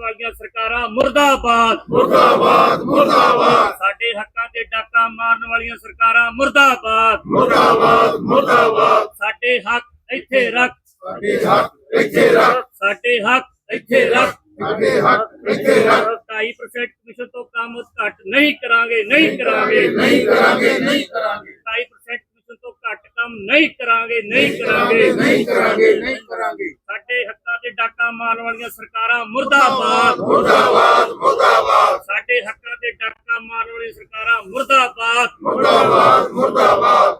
ਵਾਲੀਆਂ ਸਰਕਾਰਾਂ ਮੁਰਦਾਬਾਦ। ਮੁਰਦਾਬਾਦ ਮੁਰਦਾਬਾਦ। ਸਾਡੇ ਹੱਕਾਂ ਤੇ ਡਾਕਾ ਮਾਰਨ ਵਾਲੀਆਂ ਸਰਕਾਰਾਂ ਮੁਰਦਾਬਾਦ। ਮੁਰਦਾਬਾਦ ਮੁਰਦਾਬਾਦ। ਸਾਡੇ ਹੱਕ ਇੱਥੇ ਰੱਖ। ਸਾਡੇ ਹੱਕ ਇੱਥੇ ਰੱਖ। ਸਾਡੇ ਹੱਕ ਇੱਥੇ ਰੱਖ। ਸਾਡੇ ਹੱਕ ਇੱਥੇ ਰੱਖ। 2.5% ਕਮਿਸ਼ਨ ਤੋਂ ਕੰਮ ਘੱਟ ਨਹੀਂ ਕਰਾਂਗੇ ਨਹੀਂ ਕਰਾਂਗੇ। ਨਹੀਂ ਕਰਾਂਗੇ ਨਹੀਂ ਕਰਾਂਗੇ। 2.5% ਕਮਿਸ਼ਨ ਤੋਂ ਘੱਟ ਕੰਮ ਨਹੀਂ ਕਰਾਂਗੇ ਨਹੀਂ ਕਰਾਂਗੇ ਨਹੀਂ ਕਰਾਂਗੇ ਨਹੀਂ ਕਰਾਂਗੇ। ਡਾਕਾ ਮਾਰਨ ਵਾਲੀਆਂ ਸਰਕਾਰਾਂ ਮੁਰਦਾਬਾਦ। ਮੁਰਦਾਬਾਦ ਮੁਰਦਾਬਾਦ। ਸਾਡੇ ਹੱਕਾਂ ਤੇ ਡਾਕਾ ਮਾਰਨ ਵਾਲੀਆਂ ਸਰਕਾਰਾਂ ਮੁਰਦਾਬਾਦ। ਮੁਰਦਾਬਾਦ ਮੁਰਦਾਬਾਦ।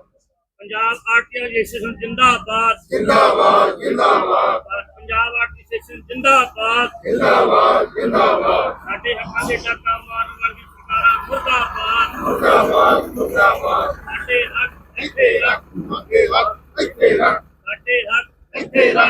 ਪੰਜਾਬ ਆਰਟੀ ਐਸੋਸੀਏਸ਼ਨ ਜਿੰਦਾਬਾਦ। ਜਿੰਦਾਬਾਦ ਜਿੰਦਾਬਾਦ। ਪੰਜਾਬ ਆਰਟੀ ਐਸੋਸੀਏਸ਼ਨ ਜਿੰਦਾਬਾਦ। ਜਿੰਦਾਬਾਦ ਜਿੰਦਾਬਾਦ। ਸਾਡੇ ਹੱਕਾਂ ਦੇ ਡਾਕਾ ਮਾਰਨ ਵਾਲੀਆਂ ਸਰਕਾਰਾਂ ਮੁਰਦਾਬਾਦ। ਮੁਰਦਾਬਾਦ ਮੁਰਦਾਬਾਦ। ਸਾਡੇ ਹੱਕ ਇੱਥੇ ਰੱਖ। ਸਾਡੇ ਹੱਕ ਇੱਥੇ ਰੱਖ। ਸਾਡੇ ਹੱਕ ਇੱਥੇ ਰੱਖ।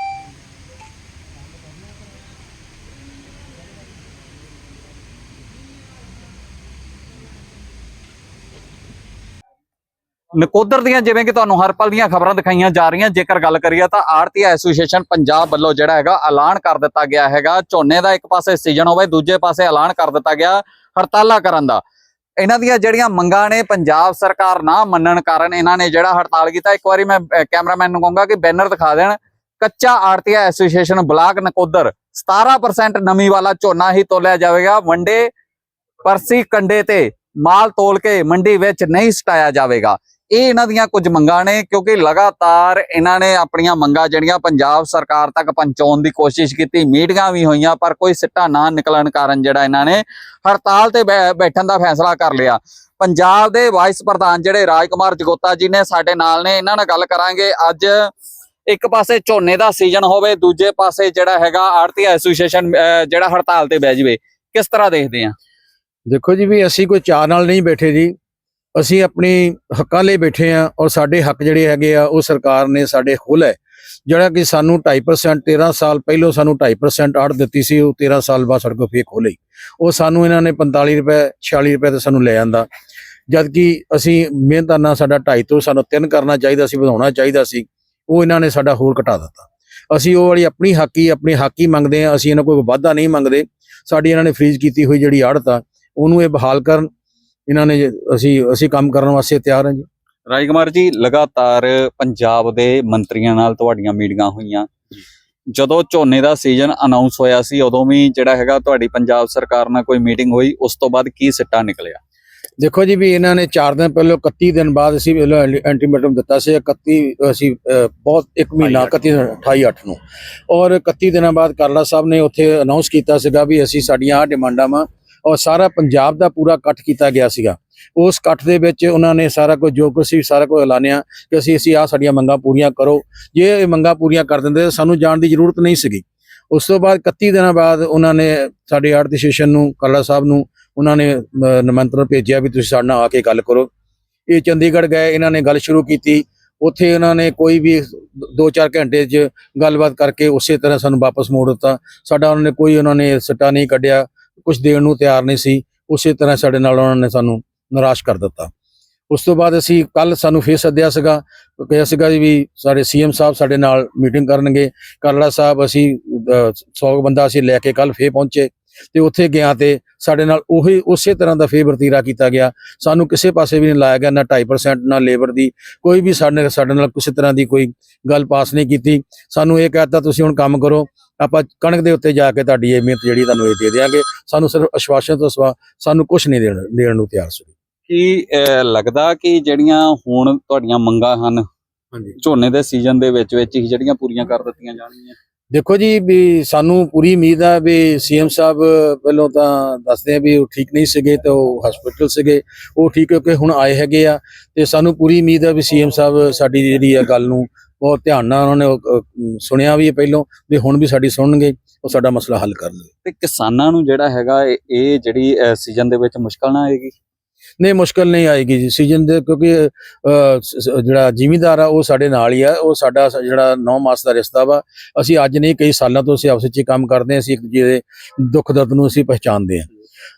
ਨਕੋਦਰ ਦੀਆਂ ਜਿਵੇਂ ਕਿ ਤੁਹਾਨੂੰ ਹਰ ਪਲ ਦੀਆਂ ਖਬਰਾਂ ਦਿਖਾਈਆਂ ਜਾ ਰਹੀਆਂ, ਜੇਕਰ ਗੱਲ ਕਰੀਏ ਤਾਂ ਆੜਤੀ ਐਸੋਸੀਏਸ਼ਨ ਪੰਜਾਬ ਵੱਲੋਂ ਜਿਹੜਾ ਹੈਗਾ ਐਲਾਨ ਕਰ ਦਿੱਤਾ ਗਿਆ ਹੈਗਾ। ਝੋਨੇ ਦਾ ਇੱਕ ਪਾਸੇ ਸੀਜ਼ਨ ਹੋਵੇ, ਦੂਜੇ ਪਾਸੇ ਐਲਾਨ ਕਰ ਦਿੱਤਾ ਗਿਆ ਹੜਤਾਲਾਂ ਕਰਨ ਦਾ। ਇਹਨਾਂ ਦੀਆਂ ਜਿਹੜੀਆਂ ਮੰਗਾਂ ਨੇ ਪੰਜਾਬ ਸਰਕਾਰ ਨਾ ਮੰਨਣ ਕਾਰਨ ਇਹਨਾਂ ਨੇ ਜਿਹੜਾ ਹੜਤਾਲ ਕੀਤਾ, ਇੱਕ ਵਾਰੀ ਮੈਂ ਕੈਮਰਾਮੈਨ ਨੂੰ ਕਹੂੰਗਾ ਕਿ ਬੈਨਰ ਦਿਖਾ ਦੇਣ। ਕੱਚਾ ਆੜਤੀ ਐਸੋਸੀਏਸ਼ਨ ਬਲਾਕ ਨਕੋਦਰ 17% ਨਮੀ ਵਾਲਾ ਝੋਨਾ ਹੀ ਤੋਲਿਆ ਜਾਵੇਗਾ। ਵੰਡੇ ਪਰਸੀ ਕੰਡੇ ਤੇ ਮਾਲ ਤੋਲ ਕੇ ਮੰਡੀ ਵਿੱਚ ਨਹੀਂ ਸਟਾਇਆ ਜਾਵੇਗਾ। ਇਹ ਇਹਨਾਂ ਦੀਆਂ ਕੁਝ ਮੰਗਾਂ ਨੇ, ਕਿਉਂਕਿ ਲਗਾਤਾਰ ਇਹਨਾਂ ਨੇ ਆਪਣੀਆਂ ਮੰਗਾਂ ਜਿਹੜੀਆਂ ਪੰਜਾਬ ਸਰਕਾਰ ਤੱਕ ਪਹੁੰਚਾਉਣ ਦੀ ਕੋਸ਼ਿਸ਼ ਕੀਤੀ, ਮੀਟਿੰਗਾਂ ਵੀ ਹੋਈਆਂ, ਪਰ ਕੋਈ ਸਿੱਟਾ ਨਾ ਨਿਕਲਣ ਕਾਰਨ ਜਿਹੜਾ ਇਹਨਾਂ ਨੇ ਹੜਤਾਲ ਤੇ ਬੈ- ਬੈਠਣ ਦਾ ਫੈਸਲਾ ਕਰ ਲਿਆ। ਪੰਜਾਬ ਦੇ ਵਾਈਸ ਪ੍ਰਧਾਨ ਜਿਹੜੇ ਰਾਜਕੁਮਾਰ ਜਗੋਤਾ ਜੀ ਨੇ ਸਾਡੇ ਨਾਲ ਨੇ, ਇਹਨਾਂ ਨਾਲ ਗੱਲ ਕਰਾਂਗੇ। ਅੱਜ ਇੱਕ ਪਾਸੇ ਝੋਨੇ ਦਾ ਸੀਜ਼ਨ ਹੋਵੇ, ਦੂਜੇ ਪਾਸੇ ਜਿਹੜਾ ਹੈਗਾ ਆੜਤੀ ਐਸੋਸੀਏਸ਼ਨ ਜਿਹੜਾ ਹੜਤਾਲ ਤੇ ਬਹਿ ਜਵੇ। ਕਿਸ ਤਰ੍ਹਾਂ ਦੇਖਦੇ ਆ? ਦੇਖੋ ਜੀ, ਵੀ ਅਸੀਂ ਕੋਈ ਚਾਰ ਨਾਲ ਨਹੀਂ ਬੈਠੇ ਜੀ। ਅਸੀਂ ਆਪਣੇ ਹੱਕਾਂ ਲਈ ਬੈਠੇ ਆ ਔਰ ਸਾਡੇ ਹੱਕ ਜਿਹੜੇ ਹੈਗੇ ਆ, ਉਹ ਸਰਕਾਰ ਨੇ ਸਾਡੇ ਖੋਲ ਹੈ। ਜਿਹੜਾ ਕਿ ਸਾਨੂੰ 2.5% 13 ਸਾਲ ਪਹਿਲੋਂ ਸਾਨੂੰ 2.5% ਆੜ ਦਿੱਤੀ ਸੀ, ਉਹ 13 ਸਾਲ ਬਾਅਦ ਸਾਡੇ ਕੋਲ ਫੇਰ ਖੋਲੀ ਉਹ ਸਾਨੂੰ ਇਹਨਾਂ ਨੇ 45 ਰੁਪਏ 46 ਰੁਪਏ ਤੇ ਸਾਨੂੰ ਲੈ ਆਂਦਾ ਜਦ। ਕਿ ਅਸੀਂ ਮਿਹਨਤਾਂ ਨਾਲ ਸਾਡਾ 2.5 ਤੋਂ ਸਾਨੂੰ 3 ਕਰਨਾ ਚਾਹੀਦਾ ਸੀ, ਵਧਾਉਣਾ ਚਾਹੀਦਾ ਸੀ, ਉਹ ਇਹਨਾਂ ਨੇ ਸਾਡਾ ਹੋਰ ਘਟਾ ਦਿੱਤਾ। ਅਸੀਂ ਉਹ ਵਾਲੀ ਆਪਣੀ ਹਾਕੀ ਆਪਣੀ ਹਾਕੀ ਮੰਗਦੇ ਆ ਅਸੀਂ ਇਹਨਾਂ ਕੋਈ ਵਾਅਦਾ ਨਹੀਂ ਮੰਗਦੇ। ਸਾਡੀ ਇਹਨਾਂ ਨੇ ਫ੍ਰੀਜ਼ ਕੀਤੀ ਹੋਈ ਜਿਹੜੀ ਆੜਤ ਆ, ਉਹਨੂੰ ਇਹ ਬਹਾਲ ਕਰਨ ਇਹਨਾਂ ਨੇ ਅਸੀਂ ਅਸੀਂ ਕੰਮ ਕਰਨ ਵਾਸਤੇ ਤਿਆਰ ਹਾਂ ਜੀ। ਰਾਜਕੁਮਾਰ ਜੀ ਲਗਾਤਾਰ ਪੰਜਾਬ ਦੇ ਮੰਤਰੀਆਂ ਨਾਲ ਤੁਹਾਡੀਆਂ ਮੀਟਿੰਗਾਂ ਹੋਈਆਂ। ਜਦੋਂ ਝੋਨੇ ਦਾ ਸੀਜ਼ਨ ਅਨਾਉਂਸ ਹੋਇਆ ਸੀ ਉਦੋਂ ਵੀ ਜਿਹੜਾ ਹੈਗਾ ਤੁਹਾਡੀ ਪੰਜਾਬ ਸਰਕਾਰ ਨਾਲ ਕੋਈ ਮੀਟਿੰਗ ਹੋਈ ਉਸ ਤੋਂ ਬਾਅਦ ਕੀ ਸਿੱਟਾ ਨਿਕਲਿਆ? ਦੇਖੋ ਜੀ ਵੀ ਇਹਨਾਂ ਨੇ 4 ਦਿਨ ਪਹਿਲਾਂ 31 ਦਿਨ ਬਾਅਦ ਅਸੀਂ ਐਂਟੀਮੈਟਮ ਦਿੱਤਾ ਸੀ 31 ਅਸੀਂ ਬਹੁਤ ਇੱਕ ਮਹੀਨਾ 31 28 8 ਨੂੰ। ਔਰ 31 ਦਿਨਾਂ ਬਾਅਦ ਕਰਲਾ ਸਾਹਿਬ ਨੇ ਉੱਥੇ ਅਨਾਉਂਸ ਕੀਤਾ ਸੀਗਾ ਵੀ ਅਸੀਂ ਸਾਡੀਆਂ ਆਹ ਡਿਮਾਂਡਾਂ ਵਾ ਔਰ ਸਾਰਾ ਪੰਜਾਬ ਦਾ ਪੂਰਾ ਇਕੱਠ ਕੀਤਾ ਗਿਆ ਸੀਗਾ। ਉਸ ਇਕੱਠ ਦੇ ਵਿੱਚ ਉਹਨਾਂ ਨੇ ਸਾਰਾ ਕੁਝ ਜੋ ਕੁਛ ਸੀ ਸਾਰਾ ਕੁਝ ਐਲਾਨਿਆ ਕਿ ਅਸੀਂ ਅਸੀਂ ਆ ਸਾਡੀਆਂ ਮੰਗਾਂ ਪੂਰੀਆਂ ਕਰੋ। ਜੇ ਇਹ ਮੰਗਾਂ ਪੂਰੀਆਂ ਕਰ ਦਿੰਦੇ ਤਾਂ ਸਾਨੂੰ ਜਾਣ ਦੀ ਜ਼ਰੂਰਤ ਨਹੀਂ ਸੀਗੀ। ਉਸ ਤੋਂ ਬਾਅਦ 31 ਦਿਨਾਂ ਬਾਅਦ ਉਹਨਾਂ ਨੇ ਸਾਡੇ ਆੜਤੀ ਸੈਸ਼ਨ ਨੂੰ ਕਰਲਾ ਸਾਹਿਬ ਨੂੰ ਉਹਨਾਂ ਨੇ ਅਹ, ਨਿਮੰਤਰਣ ਭੇਜਿਆ ਵੀ ਤੁਸੀਂ ਸਾਡੇ ਨਾਲ ਆ ਕੇ ਗੱਲ ਕਰੋ। ਇਹ ਚੰਡੀਗੜ੍ਹ ਗਏ ਇਹਨਾਂ ਨੇ ਗੱਲ ਸ਼ੁਰੂ ਕੀਤੀ। ਉੱਥੇ ਉਹਨਾਂ ਨੇ ਕੋਈ ਵੀ 2-4 ਘੰਟੇ 'ਚ ਗੱਲਬਾਤ ਕਰਕੇ ਉਸੇ ਤਰ੍ਹਾਂ ਸਾਨੂੰ ਵਾਪਸ ਮੋੜ ਦਿੱਤਾ। ਸਾਡਾ ਉਹਨਾਂ ਨੇ ਕੋਈ ਉਹਨਾਂ ਨੇ ਸੱਟਾ ਨਹੀਂ ਕੱਢਿਆ। ਕੁਝ ਦੇਣ ਨੂੰ ਤਿਆਰ ਨਹੀਂ ਸੀ, ਉਸੇ ਤਰ੍ਹਾਂ ਸਾਡੇ ਨਾਲ ਉਹਨਾਂ ਨੇ ਸਾਨੂੰ ਨਿਰਾਸ਼ ਕਰ ਦਿੱਤਾ। ਉਸ ਤੋਂ ਬਾਅਦ ਅਸੀਂ ਕੱਲ ਸਾਨੂੰ ਫੇਰ ਸੱਦਿਆ ਸੀਗਾ, ਕਿਹਾ ਸੀਗਾ ਜੀ ਵੀ ਸਾਡੇ ਸੀਐਮ ਸਾਹਿਬ ਸਾਡੇ ਨਾਲ ਮੀਟਿੰਗ ਕਰਨਗੇ। ਕਰਲਾ ਸਾਹਿਬ ਅਸੀਂ 100 ਬੰਦਾ ਅਸੀਂ ਲੈ ਕੇ ਕੱਲ ਫੇਰ ਪਹੁੰਚੇ ਤੇ ਉੱਥੇ ਗਿਆ ਤੇ ਸਾਡੇ ਨਾਲ ਉਹੀ ਉਸੇ ਤਰ੍ਹਾਂ ਦਾ ਫੇਰ ਵਰਤੀਰਾ ਕੀਤਾ ਗਿਆ। ਸਾਨੂੰ ਕਿਸੇ ਪਾਸੇ ਵੀ ਨਹੀਂ ਲਾਇਆ ਗਿਆ, ਨਾ 2.5% ਨਾ ਲੇਬਰ ਦੀ। ਕੋਈ ਵੀ ਸਾਡੇ ਸਾਡੇ ਨਾਲ ਕਿਸੇ ਤਰ੍ਹਾਂ ਦੀ ਕੋਈ ਗੱਲ ਪਾਸ ਨਹੀਂ ਕੀਤੀ। ਸਾਨੂੰ ਇਹ ਕਹਿਤਾ ਤੁਸੀਂ ਹੁਣ ਕੰਮ ਕਰੋ ਆਪਾਂ ਕਣਕ ਦੇ ਉੱਤੇ ਜਾ ਕੇ ਤੁਹਾਡੀ ਇਹ ਮਿਹਨਤ ਜਿਹੜੀ ਤੁਹਾਨੂੰ ਇਹ ਦੇ ਦੇਵਾਂਗੇ ਸਾਨੂੰ ਸਿਰਫ ਅਸ਼ਵਾਸਨ ਤੋਂ ਸਿਵਾ ਸਾਨੂੰ ਕੁਝ ਨਹੀਂ ਦੇਣ ਦੇਣ ਨੂੰ ਤਿਆਰ ਸੀ। ਕੀ ਲੱਗਦਾ ਕਿ ਜਿਹੜੀਆਂ ਹੁਣ ਤੁਹਾਡੀਆਂ ਮੰਗਾਂ ਹਨ ਹਾਂਜੀ। ਝੋਨੇ ਦੇ ਸੀਜ਼ਨ ਦੇ ਵਿੱਚ ਵਿੱਚ ਹੀ ਜਿਹੜੀਆਂ ਪੂਰੀਆਂ ਕਰ ਦਿੱਤੀਆਂ ਜਾਣਗੀਆਂ? ਦੇਖੋ ਜੀ ਵੀ ਸਾਨੂੰ ਪੂਰੀ ਉਮੀਦ ਆ ਵੀ ਸੀਐਮ ਸਾਹਿਬ ਪਹਿਲਾਂ ਤਾਂ ਦੱਸਦੇ ਆ ਵੀ ਉਹ ਠੀਕ ਨਹੀਂ ਸੀਗੇ ਤੇ ਉਹ ਹਸਪੀਟਲ ਸੀਗੇ ਉਹ ਠੀਕ ਹੋ ਕੇ ਹੁਣ ਆਏ ਹੈਗੇ ਆ ਤੇ ਸਾਨੂੰ ਪੂਰੀ ਉਮੀਦ ਆ ਵੀ ਸੀਐਮ ਸਾਹਿਬ ਸਾਡੀ ਜਿਹੜੀ ਆ ਗੱਲ ਨੂੰ ਬਹੁਤ ਧਿਆਨ ਨਾਲ ਉਹਨਾਂ ਨੇ ਸੁਣਿਆ ਵੀ ਪਹਿਲਾਂ ਵੀ ਹੁਣ ਵੀ ਸਾਡੀ ਸੁਣਨਗੇ ਉਹ ਸਾਡਾ ਮਸਲਾ ਹੱਲ ਕਰਨਗੇ ਤੇ ਕਿਸਾਨਾਂ ਨੂੰ ਜਿਹੜਾ ਹੈਗਾ ਇਹ- ਜਿਹੜੀ ਸੀਜ਼ਨ ਦੇ ਵਿੱਚ ਮੁਸ਼ਕਲ ਨਾ ਆਏਗੀ? ਨਹੀਂ ਮੁਸ਼ਕਲ ਨਹੀਂ ਆਏਗੀ ਜੀ। ਸੀਜ਼ਨ ਦੇ ਕਿਉਂਕਿ ਜਿਹੜਾ ਜ਼ਿਮੀਂਦਾਰ ਆ ਉਹ ਸਾਡੇ ਨਾਲ ਹੀ ਆ। ਉਹ ਸਾਡਾ ਜਿਹੜਾ 9 ਮਾਸ ਦਾ ਰਿਸ਼ਤਾ ਵਾ ਅਸੀਂ ਅੱਜ ਨਹੀਂ ਕਈ ਸਾਲਾਂ ਤੋਂ ਅਸੀਂ ਆਪਸ ਵਿੱਚ ਕੰਮ ਕਰਦੇ ਹਾਂ ਅਸੀਂ ਇੱਕ ਦੂਜੇ ਦੇ ਦੁੱਖ ਦਰਦ ਨੂੰ ਅਸੀਂ ਪਛਾਣਦੇ ਹਾਂ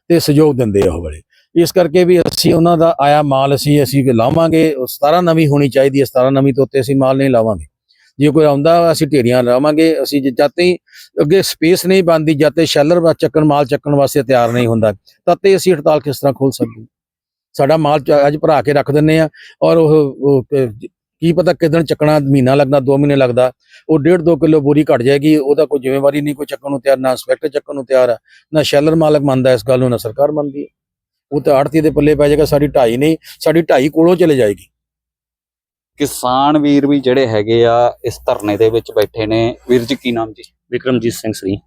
ਤੇ ਸਹਿਯੋਗ ਦਿੰਦੇ ਆ ਉਹ ਬੜੇ ਇਸ ਕਰਕੇ ਵੀ ਅਸੀਂ ਉਹਨਾਂ ਦਾ ਆਇਆ ਮਾਲ ਅਸੀਂ ਅਸੀਂ ਲਾਵਾਂਗੇ, ਉਹ 17 ਨਵੀਂ ਹੋਣੀ ਚਾਹੀਦੀ ਹੈ 17 ਨਵੀਂ ਤੋਂ ਉੱਤੇ ਅਸੀਂ ਮਾਲ ਨਹੀਂ ਲਾਵਾਂਗੇ। ਜੇ ਕੋਈ ਆਉਂਦਾ, ਅਸੀਂ ਢੇਰੀਆਂ ਲਾਵਾਂਗੇ, ਅਸੀਂ ਜੇ, ਜਦ ਤਾਈਂ ਅੱਗੇ ਸਪੇਸ ਨਹੀਂ ਬਣਦੀ, ਜਦ ਤੇ ਸ਼ੈਲਰ ਵਾ ਚੱਕਣ, ਮਾਲ ਚੱਕਣ ਵਾਸਤੇ ਤਿਆਰ ਨਹੀਂ ਹੁੰਦਾ, ਤਦ ਤੇ ਅਸੀਂ ਹੜਤਾਲ ਕਿਸ ਤਰ੍ਹਾਂ ਖੋਲ ਸਕਦੇ ਸਾਡਾ ਮਾਲ ਚ- ਅੱਜ ਭਰਾ ਕੇ ਰੱਖ ਦਿੰਨੇ ਆ ਔਰ ਉਹ ਕੀ ਪਤਾ ਕਿਦਣ ਚੱਕਣਾ, ਮਹੀਨਾ ਲੱਗਦਾ 2 ਮਹੀਨੇ ਲੱਗਦਾ, ਉਹ 1.5 2 ਕਿਲੋ ਬੋਰੀ ਘਟ ਜਾਏਗੀ, ਉਹਦਾ ਕੋਈ ਜ਼ਿੰਮੇਵਾਰੀ ਨਹੀਂ, ਕੋਈ ਚੱਕਣ ਨੂੰ ਤਿਆਰ, ਨਾ ਇੰਸਪੈਕਟਰ ਚੱਕਣ ਨੂੰ ਤਿਆਰ ਆ, ਨਾ ਸ਼ੈਲਰ ਮਾਲਕ ਮੰਨਦਾ ਇਸ ਗੱਲ ਨੂੰ, ਨਾ ਸਰਕਾਰ ਮੰਨਦੀ। ਹੈ ਉਹ ਤਾਂ ਆੜਤੀ ਦੇ ਪੱਲੇ ਪੈ ਜਾਏਗਾ ਸਾਡੀ ਢਾਈ ਨਹੀਂ ਸਾਡੀ ਢਾਈ ਕੋਲੋਂ ਚਲੇ ਜਾਏਗੀ। ਕਿਸਾਨ ਵੀਰ ਵੀ ਜਿਹੜੇ ਹੈਗੇ ਆ ਇਸ ਧਰਨੇ ਦੇ ਵਿੱਚ ਬੈਠੇ ਨੇ। ਵੀਰ ਜੀ ਕੀ ਨਾਮ ਜੀ? ਵਿਕਰਮਜੀਤ ਸਿੰਘ ਸਰੀ।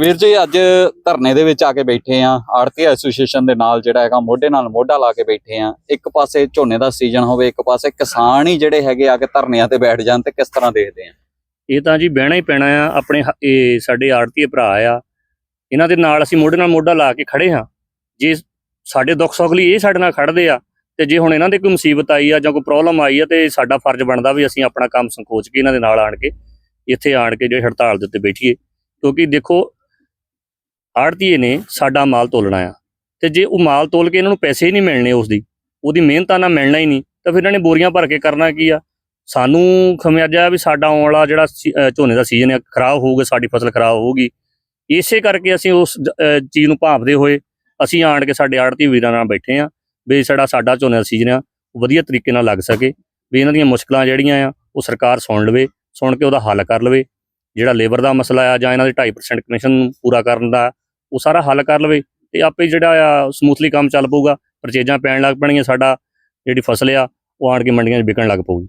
ਵੀਰ ਜੀ ਅੱਜ ਧਰਨੇ ਦੇ ਵਿੱਚ ਆ ਕੇ ਬੈਠੇ ਆ। ਆੜਤੀ ਐਸੋਸੀਏਸ਼ਨ ਦੇ ਨਾਲ ਜਿਹੜਾ ਹੈਗਾ ਮੋਢੇ ਨਾਲ ਮੋਢਾ ਲਾ ਕੇ ਬੈਠੇ ਆ। ਇੱਕ ਪਾਸੇ ਝੋਨੇ ਦਾ ਸੀਜ਼ਨ ਹੋਵੇ ਇੱਕ ਪਾਸੇ ਕਿਸਾਨ ਹੀ ਜਿਹੜੇ ਹੈਗੇ ਆ ਕੇ ਧਰਨਿਆਂ ਤੇ ਬੈਠ ਜਾਣ ਤੇ ਕਿਸ ਤਰ੍ਹਾਂ ਦੇਖਦੇ ਆ? ਇਹ ਤਾਂ ਜੀ ਬਹਿਣਾ ਹੀ ਪੈਣਾ ਆ ਆਪਣੇ ਇਹ ਸਾਡੇ ਆੜਤੀਏ ਭਰਾ ਆ। ਇਹਨਾਂ ਦੇ ਨਾਲ ਅਸੀਂ ਮੋਢੇ ਨਾਲ ਮੋਢਾ ਲਾ ਕੇ ਖੜੇ ਹਾਂ। ਜੇ ਸਾਡੇ ਦੁੱਖ ਸੁੱਖ ਲਈ ਇਹ ਸਾਡੇ ਨਾਲ ਖੜਦੇ ਆ ਤੇ ਜੇ ਹੁਣ ਇਹਨਾਂ ਦੇ ਕੋਈ ਮੁਸੀਬਤ ਆਈ ਆ ਜਾਂ ਕੋਈ ਪ੍ਰੋਬਲਮ ਆਈ ਆ ਤੇ ਸਾਡਾ ਫਰਜ਼ ਬਣਦਾ ਵੀ ਅਸੀਂ ਆਪਣਾ ਕੰਮ ਸੰਕੋਚ ਕੇ ਇਹਨਾਂ ਦੇ ਨਾਲ ਆਣ ਕੇ ਇੱਥੇ ਆਣ ਕੇ ਜਿਹੜੇ ਹੜਤਾਲ ਦੇ ਉੱਤੇ ਬੈਠੀਏ। ਕਿਉਂਕਿ ਦੇਖੋ ਆੜਤੀਏ ਨੇ ਸਾਡਾ ਮਾਲ ਤੋਲਣਾ ਆ ਤੇ ਜੇ ਉਹ ਮਾਲ ਤੋਲ ਕੇ ਇਹਨਾਂ ਨੂੰ ਪੈਸੇ ਹੀ ਨਹੀਂ ਮਿਲਣੇ ਉਸ ਦੀ ਉਹਦੀ ਮਿਹਨਤਾਂ ਨਾਲ ਮਿਲਣਾ ਹੀ ਨਹੀਂ, ਤਾਂ ਫਿਰ ਇਹਨਾਂ ਨੇ ਬੋਰੀਆਂ ਭਰ ਕੇ ਕਰਨਾ ਕੀ ਆ? ਸਾਨੂੰ ਖਮਿਆਜਾ ਵੀ ਸਾਡਾ ਆਉਣ ਵਾਲਾ ਜਿਹੜਾ ਸੀ- ਝੋਨੇ ਦਾ ਸੀਜ਼ਨ ਹੈ ਖਰਾਬ ਹੋਊਗਾ, ਸਾਡੀ ਫਸਲ ਖਰਾਬ ਹੋਊਗੀ। ਇਸੇ ਕਰਕੇ ਅਸੀਂ ਉਸ ਚੀਜ਼ ਨੂੰ ਭਾਂਪਦੇ ਹੋਏ ਅਸੀਂ ਆਣ ਕੇ ਸਾਡੇ ਆੜਤੀ ਵੀਰਾਂ ਨਾਲ ਬੈਠੇ ਆ ਵੀ ਸਾਡਾ ਸਾਡਾ ਝੋਨੇ ਦਾ ਸੀਜ਼ਨ ਆ, ਉਹ ਵਧੀਆ ਤਰੀਕੇ ਨਾਲ ਲੱਗ ਸਕੇ, ਵੀ ਇਹਨਾਂ ਦੀਆਂ ਮੁਸ਼ਕਲਾਂ ਜਿਹੜੀਆਂ ਆ, ਉਹ ਸਰਕਾਰ ਸੁਣ ਲਵੇ, ਸੁਣ ਕੇ ਉਹਦਾ ਹੱਲ ਕਰ ਲਵੇ, ਜਿਹੜਾ ਲੇਬਰ ਦਾ ਮਸਲਾ ਆ ਜਾਂ ਇਹਨਾਂ ਦੇ 2.5% ਕਮਿਸ਼ਨ ਪੂਰਾ ਕਰਨ ਦਾ, ਉਹ ਸਾਰਾ ਹੱਲ ਕਰ ਲਵੇ ਤੇ ਆਪੇ ਜਿਹੜਾ ਆ ਸਮੂਥਲੀ ਕੰਮ ਚੱਲ ਪਊਗਾ, ਪਰਚੇਜਾਂ ਪੈਣ ਲੱਗ ਪੈਣਗੀਆਂ ਸਾਡਾ, ਜਿਹੜੀ ਫਸਲ ਆ, ਉਹ ਆਣ ਕੇ ਮੰਡੀਆਂ 'ਚ ਵਿਕਣ ਲੱਗ ਪਊਗੀ।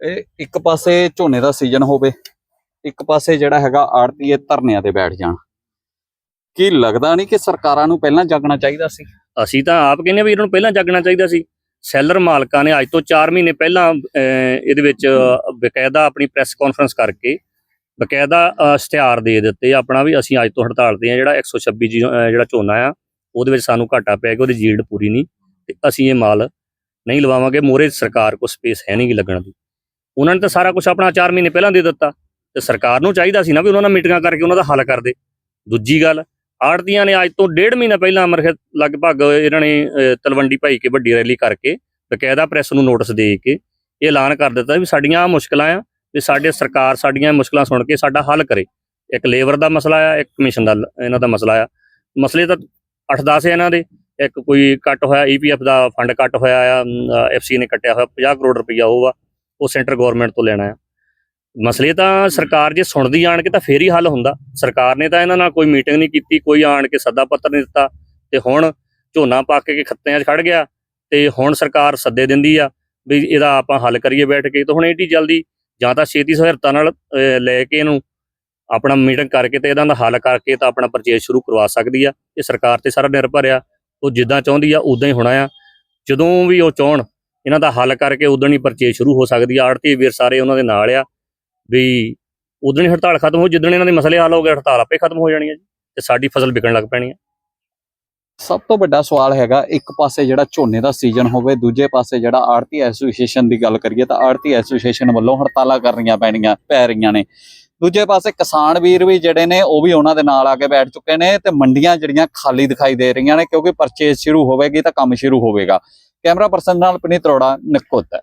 ਇਹ ਇੱਕ ਪਾਸੇ ਝੋਨੇ ਦਾ ਸੀਜ਼ਨ ਹੋਵੇ, ਇੱਕ ਪਾਸੇ ਜਿਹੜਾ ਹੈਗਾ ਆੜਤੀਏ ਧਰਨਿਆਂ ਤੇ ਬੈਠ ਜਾਣ। ਕੀ ਲੱਗਦਾ ਨਹੀਂ ਕਿ ਸਰਕਾਰਾਂ ਨੂੰ ਪਹਿਲਾਂ ਜਾਗਣਾ ਚਾਹੀਦਾ ਸੀ? ਅਸੀਂ ਤਾਂ ਆਪ ਕਹਿੰਦੇ ਵੀ ਇਹਨਾਂ ਨੂੰ ਪਹਿਲਾਂ ਜਾਗਣਾ ਚਾਹੀਦਾ ਸੀ। ਸੈਲਰ ਮਾਲਕਾਂ ਨੇ ਅੱਜ ਤੋਂ 4 ਮਹੀਨੇ ਪਹਿਲਾਂ ਅਹ, ਇਹਦੇ ਵਿੱਚ ਬਕਾਇਦਾ ਆਪਣੀ ਪ੍ਰੈਸ ਕਾਨਫਰੰਸ ਕਰਕੇ ਬਕਾਇਦਾ ਇਸ਼ਤਿਹਾਰ ਦੇ ਦਿੱਤੇ। ਆਪਣਾ ਵੀ ਅਸੀਂ ਅੱਜ ਤੋਂ ਹੜਤਾਲ ਤੇ ਆ ਜਿਹੜਾ 126 ਜੀ ਅਹ, ਜਿਹੜਾ ਝੋਨਾ ਆ ਉਹਦੇ ਵਿੱਚ ਸਾਨੂੰ ਘਾਟਾ ਪਿਆ ਕਿ ਉਹਦੀ ਜੀਲਡ ਪੂਰੀ ਨਹੀਂ ਤੇ ਅਸੀਂ ਇਹ ਮਾਲ ਨਹੀਂ ਲਵਾਵਾਂਗੇ। ਮੋਰੇ ਸਰਕਾਰ ਕੋ ਸਪੇਸ ਹੈ ਨਹੀਂ ਗੀ ਲੱਗਣ ਦੀ। ਉਹਨਾਂ ਨੇ ਤਾਂ ਸਾਰਾ ਕੁਝ ਆਪਣਾ 4 ਮਹੀਨੇ ਪਹਿਲਾਂ ਦੇ ਦਿੱਤਾ। ਤੇ ਸਰਕਾਰ ਨੂੰ ਚਾਹੀਦਾ ਸੀ ਨਾ ਵੀ ਉਹਨਾਂ ਨਾਲ ਮੀਟਿੰਗਾਂ ਕਰਕੇ ਉਹਨਾਂ ਦਾ ਹੱਲ ਕਰਦੇ ਦੂਜੀ ਗੱਲ ਆੜਤੀਆਂ ਨੇ ਅੱਜ ਤੋਂ ਡੇਢ ਮਹੀਨਾ ਪਹਿਲਾਂ ਮਰਖੇ ਲਗਭਗ ਇਹਨਾਂ ਨੇ ਤਲਵੰਡੀ ਭਾਈ ਕੇ ਵੱਡੀ ਰੈਲੀ ਕਰਕੇ ਬਕਾਇਦਾ ਪ੍ਰੈਸ ਨੂੰ ਨੋਟਿਸ ਦੇ ਕੇ ਇਹ ਐਲਾਨ ਕਰ ਦਿੱਤਾ ਵੀ ਸਾਡੀਆਂ ਆਹ ਮੁਸ਼ਕਲਾਂ ਆ, ਵੀ ਸਾਡੇ ਸਰਕਾਰ ਸਾਡੀਆਂ ਮੁਸ਼ਕਲਾਂ ਸੁਣ ਕੇ ਸਾਡਾ ਹੱਲ ਕਰੇ। ਇੱਕ ਲੇਬਰ ਦਾ ਮਸਲਾ ਆ, ਇੱਕ ਕਮਿਸ਼ਨ ਦਾ, ਇਹਨਾਂ ਦਾ ਮਸਲਾ ਆ। ਮਸਲੇ ਤਾਂ 8-10 ਆ ਇਹਨਾਂ ਦੇ, ਇੱਕ ਕੋਈ ਕੱਟ ਹੋਇਆ ਈਪੀਐਫ ਦਾ ਫੰਡ ਕੱਟ ਹੋਇਆ ਆ ਐਫਸੀ ਨੇ ਕੱਟਿਆ ਹੋਇਆ 50 ਕਰੋੜ ਰੁਪਈਆ ਉਹ ਆ, ਉਹ ਸੈਂਟਰ ਗਵਰਨਮੈਂਟ ਤੋਂ ਲੈਣਾ ਆ। ਮਸਲੇ ਤਾਂ ਸਰਕਾਰ ਜੇ ਸੁਣਦੀ ਆਣ ਕੇ ਤਾਂ ਫੇਰ ਹੀ ਹੱਲ ਹੁੰਦਾ। ਸਰਕਾਰ ਨੇ ਤਾਂ ਇਹਨਾਂ ਨਾਲ ਕੋਈ ਮੀਟਿੰਗ ਨਹੀਂ ਕੀਤੀ, ਕੋਈ ਆਣ ਕੇ ਸੱਦਾ ਪੱਤਰ ਨਹੀਂ ਦਿੱਤਾ। ਤੇ ਹੁਣ ਝੋਨਾ ਪੱਕ ਕੇ ਖੱਤਿਆਂ 'ਚ ਖੜ ਗਿਆ ਤੇ ਹੁਣ ਸਰਕਾਰ ਸੱਦੇ ਦਿੰਦੀ ਆ ਵੀ ਇਹਦਾ ਆਪਾਂ ਹੱਲ ਕਰੀਏ ਬੈਠ ਕੇ। ਤਾਂ ਹੁਣ ਏਡੀ ਜਲਦੀ ਜਾਂ ਤਾਂ ਛੇਤੀ ਸਹਾਇਤਾ ਨਾਲ ਲੈ ਕੇ ਇਹਨੂੰ ਆਪਣਾ ਮੀਟਿੰਗ ਕਰਕੇ ਤੇ ਇਹਦਾ ਦਾ ਹੱਲ ਕਰਕੇ ਤਾਂ ਆਪਣਾ ਪਰਚੇਜ ਸ਼ੁਰੂ ਕਰਵਾ ਸਕਦੀ ਆ। ਇਹ ਸਰਕਾਰ ਤੇ ਸਾਰਾ ਨਿਰਭਰ ਆ। ਉਹ ਜਿੱਦਾਂ ਚਾਹੁੰਦੀ ਆ, ਉਦਾਂ ਹੀ ਹੋਣਾ ਆ। ਜਦੋਂ ਵੀ ਉਹ ਚਾਹਣ, ਇਹਨਾਂ ਦਾ ਹੱਲ ਕਰਕੇ ਉਦੋਂ ਹੀ ਪਰਚੇਜ ਸ਼ੁਰੂ ਹੋ ਸਕਦੀ ਆ। ਆੜਤੀ ਵੀਰ ਸਾਰੇ ਉਹਨਾਂ ਦੇ ਨਾਲ ਆ। ਵੀ ਉਦੋਂ ਹੀ ਹੜਤਾਲ ਖਤਮ ਹੋ, ਜਿੱਦਣ ਇਹਨਾਂ ਦੇ ਮਸਲੇ ਹੱਲ ਹੋ ਗਏ, ਹੜਤਾਲ ਆਪੇ ਖਤਮ ਹੋ ਜਾਣੀ ਹੈ ਜੀ, ਤੇ ਸਾਡੀ ਫਸਲ ਵਿਕਣ ਲੱਗ ਪੈਣੀ ਹੈ। ਸਭ ਤੋਂ ਵੱਡਾ ਸਵਾਲ ਹੈਗਾ, ਇੱਕ ਪਾਸੇ ਜਿਹੜਾ ਝੋਨੇ ਦਾ ਸੀਜ਼ਨ ਹੋਵੇ, ਦੂਜੇ ਪਾਸੇ ਜਿਹੜਾ ਆੜਤੀ ਐਸੋਸੀਏਸ਼ਨ ਦੀ ਗੱਲ ਕਰੀਏ ਤਾਂ ਆੜਤੀ ਐਸੋਸੀਏਸ਼ਨ ਵੱਲੋਂ ਹੜਤਾਲਾਂ ਕਰਨੀਆਂ ਪੈਣੀਆਂ, ਪੈ ਰਹੀਆਂ ਨੇ। ਦੂਜੇ ਪਾਸੇ ਕਿਸਾਨ ਵੀਰ ਵੀ ਜਿਹੜੇ ਨੇ, ਉਹ ਵੀ ਉਹਨਾਂ ਦੇ ਨਾਲ ਆ ਕੇ ਬੈਠ ਚੁੱਕੇ ਨੇ ਤੇ ਮੰਡੀਆਂ ਜਿਹੜੀਆਂ ਖਾਲੀ ਦਿਖਾਈ ਦੇ ਰਹੀਆਂ ਨੇ, ਕਿਉਂਕਿ ਪਰਚੇਸ ਸ਼ੁਰੂ ਹੋਵੇਗੀ ਤਾਂ ਕੰਮ ਸ਼ੁਰੂ ਹੋਵੇਗਾ। ਕੈਮਰਾ ਪਰਸਨ ਨਾਲ ਪਨੀਤ ਅਰੋੜਾ, ਨਕੋਦਰ।